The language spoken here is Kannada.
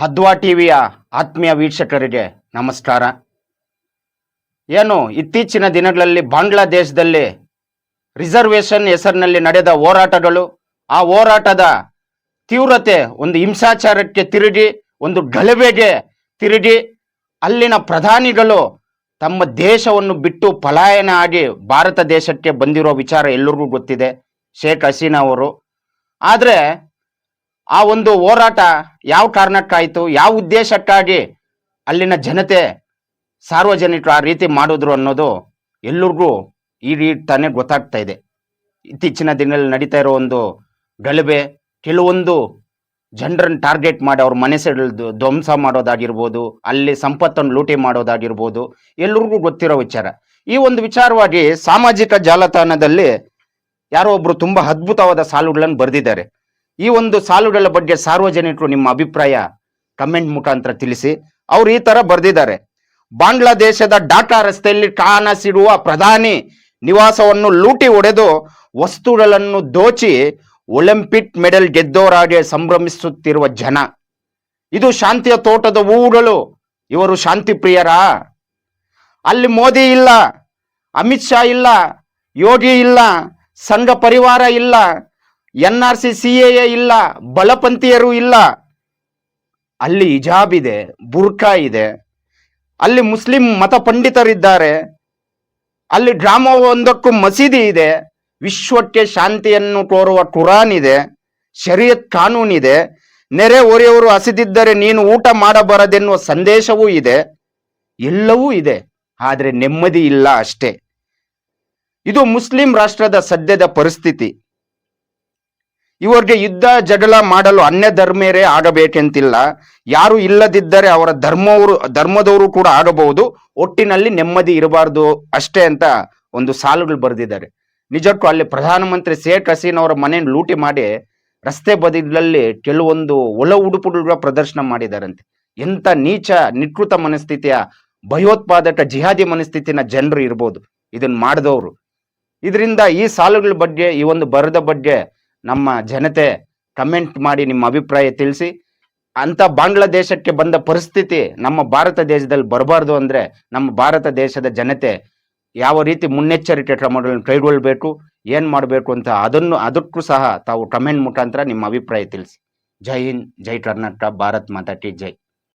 ಹದ್ವಾ ಟಿವಿಯ ಆತ್ಮೀಯ ವೀಕ್ಷಕರಿಗೆ ನಮಸ್ಕಾರ. ಏನು, ಇತ್ತೀಚಿನ ದಿನಗಳಲ್ಲಿ ಬಾಂಗ್ಲಾದೇಶದಲ್ಲಿ ರಿಸರ್ವೇಶನ್ ಹೆಸರಿನಲ್ಲಿ ನಡೆದ ಹೋರಾಟಗಳು, ಆ ಹೋರಾಟದ ತೀವ್ರತೆ ಒಂದು ಹಿಂಸಾಚಾರಕ್ಕೆ ತಿರುಗಿ, ಒಂದು ಗಲಭೆಗೆ ತಿರುಗಿ, ಅಲ್ಲಿನ ಪ್ರಧಾನಿಗಳು ತಮ್ಮ ದೇಶವನ್ನು ಬಿಟ್ಟು ಪಲಾಯನ ಆಗಿ ಭಾರತ ದೇಶಕ್ಕೆ ಬಂದಿರೋ ವಿಚಾರ ಎಲ್ಲರಿಗೂ ಗೊತ್ತಿದೆ, ಶೇಖ್ ಹಸೀನಾ ಅವರು. ಆದರೆ ಆ ಒಂದು ಹೋರಾಟ ಯಾವ ಕಾರಣಕ್ಕಾಯಿತು, ಯಾವ ಉದ್ದೇಶಕ್ಕಾಗಿ ಅಲ್ಲಿನ ಜನತೆ ಸಾರ್ವಜನಿಕರು ಆ ರೀತಿ ಮಾಡಿದ್ರು ಅನ್ನೋದು ಎಲ್ಲರಿಗೂ ಈ ತಾನೇ ಗೊತ್ತಾಗ್ತಾ ಇದೆ. ಇತ್ತೀಚಿನ ದಿನಗಳಲ್ಲಿ ನಡೀತಾ ಇರೋ ಒಂದು ಗಲಭೆ, ಕೆಲವೊಂದು ಜನರನ್ನು ಟಾರ್ಗೆಟ್ ಮಾಡಿ ಅವ್ರ ಮನೆ ಸೆಳೆದು ಧ್ವಂಸ ಮಾಡೋದಾಗಿರ್ಬೋದು, ಅಲ್ಲಿ ಸಂಪತ್ತನ್ನು ಲೂಟಿ ಮಾಡೋದಾಗಿರ್ಬೋದು, ಎಲ್ಲರಿಗೂ ಗೊತ್ತಿರೋ ವಿಚಾರ. ಈ ಒಂದು ವಿಚಾರವಾಗಿ ಸಾಮಾಜಿಕ ಜಾಲತಾಣದಲ್ಲಿ ಯಾರೋ ಒಬ್ರು ತುಂಬಾ ಅದ್ಭುತವಾದ ಸಾಲುಗಳನ್ನು ಬರೆದಿದ್ದಾರೆ. ಈ ಒಂದು ಸಾಲುಗಳ ಬಗ್ಗೆ ಸಾರ್ವಜನಿಕರು ನಿಮ್ಮ ಅಭಿಪ್ರಾಯ ಕಮೆಂಟ್ ಮುಖಾಂತರ ತಿಳಿಸಿ. ಅವ್ರು ಈ ತರ ಬರೆದಿದ್ದಾರೆ. ಬಾಂಗ್ಲಾದೇಶದ ಡಾಟಾ ರಸ್ತೆಯಲ್ಲಿ ಕಾಣಸಿರುವ ಪ್ರಧಾನಿ ನಿವಾಸವನ್ನು ಲೂಟಿ ಹೊಡೆದು ವಸ್ತುಗಳನ್ನು ದೋಚಿ ಒಲಿಂಪಿಕ್ ಮೆಡಲ್ ಗೆದ್ದೋರಾಗೆ ಸಂಭ್ರಮಿಸುತ್ತಿರುವ ಜನ. ಇದು ಶಾಂತಿಯ ತೋಟದ ಹೂವುಗಳು. ಇವರು ಶಾಂತಿ ಪ್ರಿಯರಾ? ಅಲ್ಲಿ ಮೋದಿ ಇಲ್ಲ, ಅಮಿತ್ ಶಾ ಇಲ್ಲ, ಯೋಗಿ ಇಲ್ಲ, ಸಂಘ ಪರಿವಾರ ಇಲ್ಲ N R C C A ಇಲ್ಲ, ಬಲಪಂಥೀಯರು ಇಲ್ಲ. ಅಲ್ಲಿ ಹಿಜಾಬ್ ಇದೆ, ಬುರ್ಖಾ ಇದೆ. ಅಲ್ಲಿ ಮುಸ್ಲಿಂ ಮತ ಪಂಡಿತರಿದ್ದಾರೆ. ಅಲ್ಲಿ ಡ್ರಾಮಾ ಒಂದಕ್ಕೂ ಮಸೀದಿ ಇದೆ. ವಿಶ್ವಕ್ಕೆ ಶಾಂತಿಯನ್ನು ತೋರುವ ಕುರಾನ್ ಇದೆ. ಶರಿಯತ್ ಕಾನೂನಿದೆ ನೆರೆ ಹೊರೆಯವರು ಹಸಿದಿದ್ದರೆ ನೀನು ಊಟ ಮಾಡಬಾರದೆನ್ನುವ ಸಂದೇಶವೂ ಇದೆ. ಎಲ್ಲವೂ ಇದೆ. ಆದರೆ ನೆಮ್ಮದಿ ಇಲ್ಲ ಅಷ್ಟೇ. ಇದು ಮುಸ್ಲಿಂ ರಾಷ್ಟ್ರದ ಸದ್ಯದ ಪರಿಸ್ಥಿತಿ. ಇವರಿಗೆ ಯುದ್ಧ ಜಗಳ ಮಾಡಲು ಅನ್ಯ ಧರ್ಮೇರೇ ಆಗಬೇಕೆಂತಿಲ್ಲ. ಯಾರು ಇಲ್ಲದಿದ್ದರೆ ಅವರ ಧರ್ಮವರು, ಧರ್ಮದವರು ಕೂಡ ಆಗಬಹುದು. ಒಟ್ಟಿನಲ್ಲಿ ನೆಮ್ಮದಿ ಇರಬಾರ್ದು ಅಷ್ಟೇ ಅಂತ ಒಂದು ಸಾಲುಗಳು ಬರೆದಿದ್ದಾರೆ. ನಿಜಕ್ಕೂ ಅಲ್ಲಿ ಪ್ರಧಾನಮಂತ್ರಿ ಶೇಖ್ ಹಸೀನ್ ಅವರ ಮನೆಯನ್ನು ಲೂಟಿ ಮಾಡಿ ರಸ್ತೆ ಬದಿಗಳಲ್ಲಿ ಕೆಲವೊಂದು ಒಳ ಉಡುಪುಗಳ ಪ್ರದರ್ಶನ ಮಾಡಿದಾರಂತೆ ಎಂತ ನೀಚ, ನಿಕೃತ ಮನಸ್ಥಿತಿಯ, ಭಯೋತ್ಪಾದಕ, ಜಿಹಾದಿ ಮನಸ್ಥಿತಿನ ಜನರು ಇರ್ಬೋದು. ಇದನ್ನ ಮಾಡಿದವರು. ಇದರಿಂದ ಈ ಸಾಲುಗಳ ಬಗ್ಗೆ, ಈ ಒಂದು ಬರದ ಬಗ್ಗೆ ನಮ್ಮ ಜನತೆ ಕಮೆಂಟ್ ಮಾಡಿ ನಿಮ್ಮ ಅಭಿಪ್ರಾಯ ತಿಳಿಸಿ. ಅಂತ ಬಾಂಗ್ಲಾದೇಶಕ್ಕೆ ಬಂದ ಪರಿಸ್ಥಿತಿ ನಮ್ಮ ಭಾರತ ದೇಶದಲ್ಲಿ ಬರಬಾರ್ದು ಅಂದ್ರೆ ನಮ್ಮ ಭಾರತ ದೇಶದ ಜನತೆ ಯಾವ ರೀತಿ ಮುನ್ನೆಚ್ಚರಿಕೆ ಕ್ರಮಗಳನ್ನು ಕೈಗೊಳ್ಳಬೇಕು, ಏನು ಮಾಡಬೇಕು ಅಂತ ಅದನ್ನು, ಅದಕ್ಕೂ ಸಹ ತಾವು ಕಮೆಂಟ್ ಮುಖಾಂತರ ನಿಮ್ಮ ಅಭಿಪ್ರಾಯ ತಿಳಿಸಿ. ಜೈ ಹಿಂದ್, ಜೈ ಕರ್ನಾಟಕ, ಭಾರತ್ ಮಾತಾ ಕಿ ಜೈ.